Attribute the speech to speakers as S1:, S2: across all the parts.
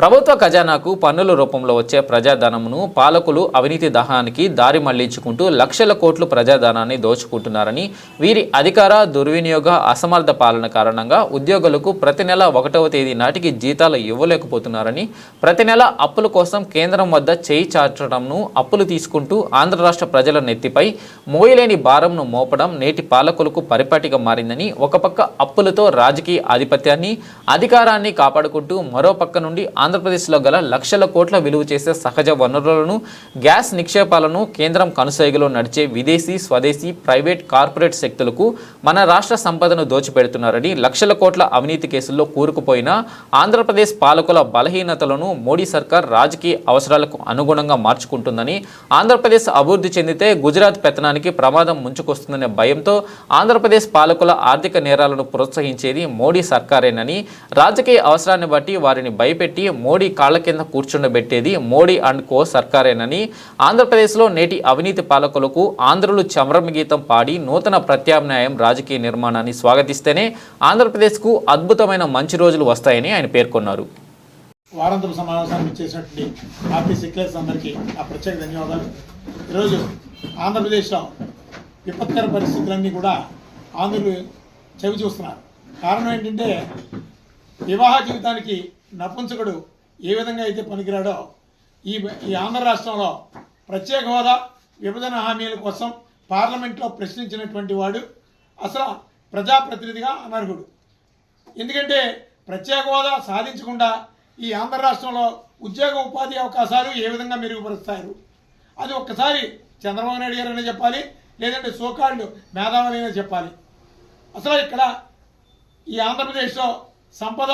S1: ప్రభుత్వ ఖజానాకు పన్నుల రూపంలో వచ్చే ప్రజాధనమును పాలకులు అవినీతి దహానికి దారి మళ్ళించుకుంటూ లక్షల కోట్లు ప్రజాధనాన్ని దోచుకుంటున్నారని వీరి అధికార దుర్వినియోగ అసమర్థ పాలన కారణంగా ఉద్యోగులకు ప్రతి నెల ఒకటవ తేదీ నాటికి జీతాలు ఇవ్వలేకపోతున్నారని ప్రతి నెల అప్పుల కోసం కేంద్రం వద్ద చేయి చాచడంను అప్పులు తీసుకుంటూ ఆంధ్ర రాష్ట్ర ప్రజల నెత్తిపై మోయలేని భారంను మోపడం నేటి పాలకులకు పరిపాటిగా మారిందని ఒకపక్క అప్పులతో రాజకీయ ఆధిపత్యాన్ని అధికారాన్ని కాపాడుకుంటూ మరో పక్క నుండి ఆంధ్రప్రదేశ్లో గల లక్షల కోట్ల విలువ చేసే సహజ వనరులను గ్యాస్ నిక్షేపాలను కేంద్రం కనుసైగలో నడిచే విదేశీ స్వదేశీ ప్రైవేట్ కార్పొరేట్ శక్తులకు మన రాష్ట్ర సంపదను దోచిపెడుతున్నారని లక్షల కోట్ల అవినీతి కేసుల్లో కూరుకుపోయిన ఆంధ్రప్రదేశ్ పాలకుల బలహీనతలను మోడీ సర్కార్ రాజకీయ అవసరాలకు అనుగుణంగా మార్చుకుంటుందని ఆంధ్రప్రదేశ్ అభివృద్ధి చెందితే గుజరాత్ పెత్తనానికి ప్రమాదం ముంచుకొస్తుందనే భయంతో ఆంధ్రప్రదేశ్ పాలకుల ఆర్థిక నేరాలను ప్రోత్సహించేది మోడీ సర్కారేనని రాజకీయ అవసరాన్ని బట్టి వారిని భయపెట్టి మోడీ కాళ్ళ కింద కూర్చుండబెట్టేది మోడీ అండ్ కో సర్కారేనని ఆంధ్రప్రదేశ్లో నేటి అవినీతి పాలకులకు ఆంధ్రులు చమరం గీతం పాడి నూతన ప్రత్యామ్నాయం రాజకీయ నిర్మాణాన్ని స్వాగతిస్తేనే ఆంధ్రప్రదేశ్కు అద్భుతమైన మంచి రోజులు వస్తాయని ఆయన పేర్కొన్నారు.
S2: వారాంతపు సమావేశానికి ఇచ్చేసినటువంటి పార్టీ సెక్యులర్స్ అందరికీ ఆ ప్రత్యేక ధన్యవాదాలు. ఈరోజు ఆంధ్రప్రదేశ్లో విపత్కర పరిస్థితులన్నీ కూడా ఆంధ్రులు చవి చూస్తున్నారు కారణం ఏంటంటే వివాహ జీవితానికి నపుంసకుడు ఏ విధంగా అయితే పనికిరాడో ఈ ఈ ఆంధ్ర రాష్ట్రంలో ప్రత్యేక హోదా విభజన హామీల కోసం పార్లమెంట్లో ప్రశ్నించినటువంటి వాడు అసలు ప్రజాప్రతినిధిగా అనర్హుడు. ఎందుకంటే ప్రత్యేక హోదా సాధించకుండా ఈ ఆంధ్ర రాష్ట్రంలో ఉద్యోగ ఉపాధి అవకాశాలు ఏ విధంగా మెరుగుపరుస్తారు అది ఒక్కసారి చంద్రబాబు నాయుడు గారైనా చెప్పాలి లేదంటే సోకాళ్ళు మేధావులైనా చెప్పాలి. అసలు ఇక్కడ ఈ ఆంధ్రప్రదేశ్లో సంపద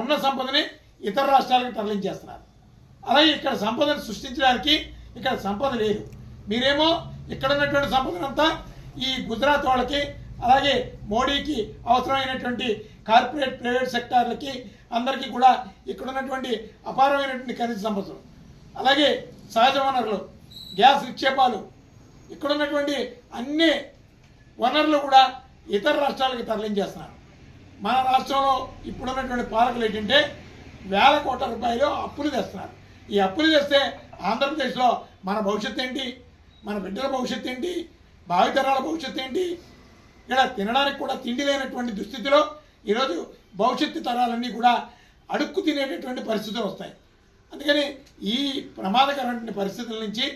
S2: ఉన్న సంపదని ఇతర రాష్ట్రాలకు తరలించేస్తున్నారు. అలాగే ఇక్కడ సంపదను సృష్టించడానికి ఇక్కడ సంపద లేదు. మీరేమో ఇక్కడ ఉన్నటువంటి సంపదనంతా ఈ గుజరాత్ వాళ్ళకి అలాగే మోడీకి అవసరమైనటువంటి కార్పొరేట్ ప్రైవేట్ సెక్టార్లకి అందరికీ కూడా ఇక్కడ ఉన్నటువంటి అపారమైనటువంటి ఖనిజ సంపదలు. అలాగే సహజ వనరులు గ్యాస్ నిక్షేపాలు ఇక్కడ ఉన్నటువంటి అన్ని వనరులు కూడా ఇతర రాష్ట్రాలకు తరలించేస్తున్నారు. మన రాష్ట్రంలో ఇప్పుడున్నటువంటి పాలకులు ఏంటంటే వేల కోట్ల రూపాయలు అప్పులు తెస్తున్నారు. ఈ అప్పులు తెస్తే ఆంధ్రప్రదేశ్లో మన భవిష్యత్తు ఏంటి? మన బిడ్డల భవిష్యత్తు ఏంటి? భావితరాల భవిష్యత్తు ఏంటి? ఇక్కడ తినడానికి కూడా తిండి లేనటువంటి దుస్థితిలో ఈరోజు భవిష్యత్తు తరాలన్నీ కూడా అడుక్కు తినేటటువంటి పరిస్థితులు వస్తాయి. అందుకని ఈ ప్రమాదకరమైన పరిస్థితుల నుంచి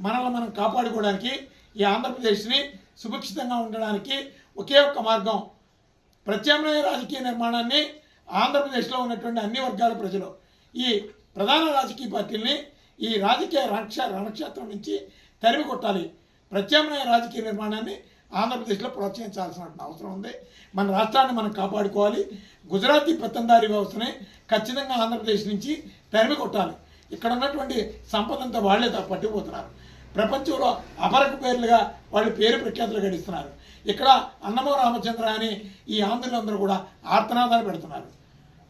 S2: మనల్ని మనం కాపాడుకోవడానికి ఈ ఆంధ్రప్రదేశ్ని సుభిక్షితంగా ఉండడానికి ఒకే ఒక్క మార్గం ప్రత్యామ్నాయ రాజకీయ నిర్మాణాన్ని ఆంధ్రప్రదేశ్లో ఉన్నటువంటి అన్ని వర్గాల ప్రజలు ఈ ప్రధాన రాజకీయ పార్టీల్ని ఈ రాజకీయ రణక్ష రణక్షేత్రం నుంచి తరిమి కొట్టాలి. ప్రత్యామ్నాయ రాజకీయ నిర్మాణాన్ని ఆంధ్రప్రదేశ్లో ప్రోత్సహించాల్సిన అవసరం ఉంది. మన రాష్ట్రాన్ని మనం కాపాడుకోవాలి. గుజరాతీ పెత్తందారీ వ్యవస్థని ఖచ్చితంగా ఆంధ్రప్రదేశ్ నుంచి తరిమి కొట్టాలి. ఇక్కడ ఉన్నటువంటి సంపదంతా వాళ్ళే తా- పట్టుకుపోతున్నారు ప్రపంచంలో అపరకు పేర్లుగా వాళ్ళు పేరు ప్రఖ్యాతులు గడిస్తున్నారు. ఇక్కడ అన్నమో రామచంద్ర అని ఈ ఆంధ్రులందరూ కూడా ఆర్తనాదాలు పెడుతున్నారు.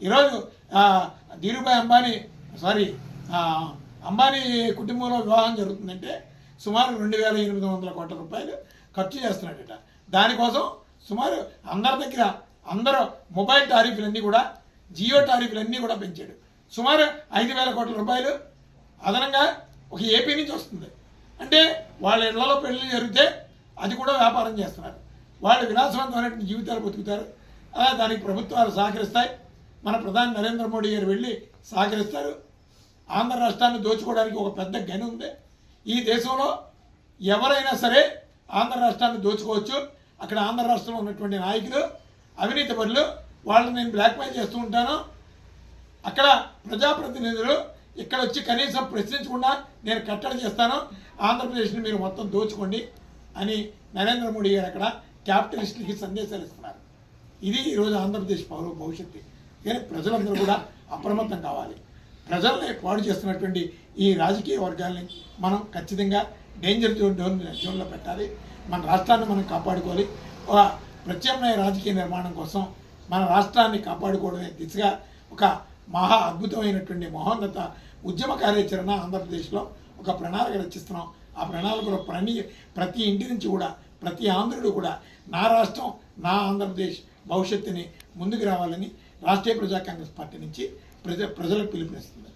S2: ఈరోజు ధీరుభాయ్ అంబానీ సారీ అంబానీ కుటుంబంలో వివాహం జరుగుతుందంటే సుమారు రెండు వేల ఎనిమిది వందల కోట్ల రూపాయలు ఖర్చు చేస్తున్నాడట. దానికోసం సుమారు అందరి దగ్గర అందరూ మొబైల్ టారిఫ్లన్నీ కూడా జియో టారీఫ్లన్నీ కూడా పెంచాడు. సుమారు ఐదు వేల కోట్ల రూపాయలు అదనంగా ఒక ఏపీ నుంచి వస్తుంది. అంటే వాళ్ళ ఇళ్ళలో పెళ్ళి జరిగితే అది కూడా వ్యాపారం చేస్తున్నారు. వాళ్ళు విలాసవంతమైనటువంటి జీవితాలు బతుకుతారు. అలా దానికి ప్రభుత్వాలు సహకరిస్తాయి. మన ప్రధాని నరేంద్ర మోడీ గారు వెళ్ళి సహకరిస్తారు. ఆంధ్ర రాష్ట్రాన్ని దోచుకోవడానికి ఒక పెద్ద గని ఉంది. ఈ దేశంలో ఎవరైనా సరే ఆంధ్ర రాష్ట్రాన్ని దోచుకోవచ్చు. అక్కడ ఆంధ్ర రాష్ట్రంలో ఉన్నటువంటి నాయకులు అవినీతి పనులు వాళ్ళని నేను బ్లాక్మెయిల్ చేస్తూ ఉంటాను. అక్కడ ప్రజాప్రతినిధులు ఇక్కడ వచ్చి కనీసం ప్రశ్నించకుండా నేను కట్టడి చేస్తాను. ఆంధ్రప్రదేశ్ని మీరు మొత్తం దోచుకోండి అని నరేంద్ర మోడీ గారు అక్కడ క్యాపిటలిస్టులకి సందేశాలు ఇస్తున్నారు. ఇది ఈరోజు ఆంధ్రప్రదేశ్ పౌర భవిష్యత్తు. కానీ ప్రజలందరూ కూడా అప్రమత్తం కావాలి. ప్రజల్ని పాడు చేస్తున్నటువంటి ఈ రాజకీయ వర్గాల్ని మనం ఖచ్చితంగా డేంజర్ జోన్ జోన్ జోన్లో పెట్టాలి. మన రాష్ట్రాన్ని మనం కాపాడుకోవాలి. ఒక ప్రత్యామ్నాయ రాజకీయ నిర్మాణం కోసం మన రాష్ట్రాన్ని కాపాడుకోవడమే దిశగా ఒక మహా అద్భుతమైనటువంటి మహోన్నత ఉద్యమ కార్యాచరణ ఆంధ్రప్రదేశ్లో ఒక ప్రణాళిక రచిస్తున్నాం. ఆ ప్రణాళికలో ప్రణి ప్రతి ఇంటి నుంచి కూడా ప్రతి ఆంధ్రుడు కూడా నా రాష్ట్రం నా ఆంధ్రప్రదేశ్ భవిష్యత్తుని ముందుకు రావాలని రాష్ట్రీయ ప్రజా కాంగ్రెస్ పార్టీ నుంచి ప్రజ ప్రజలకు పిలుపునిస్తుంది.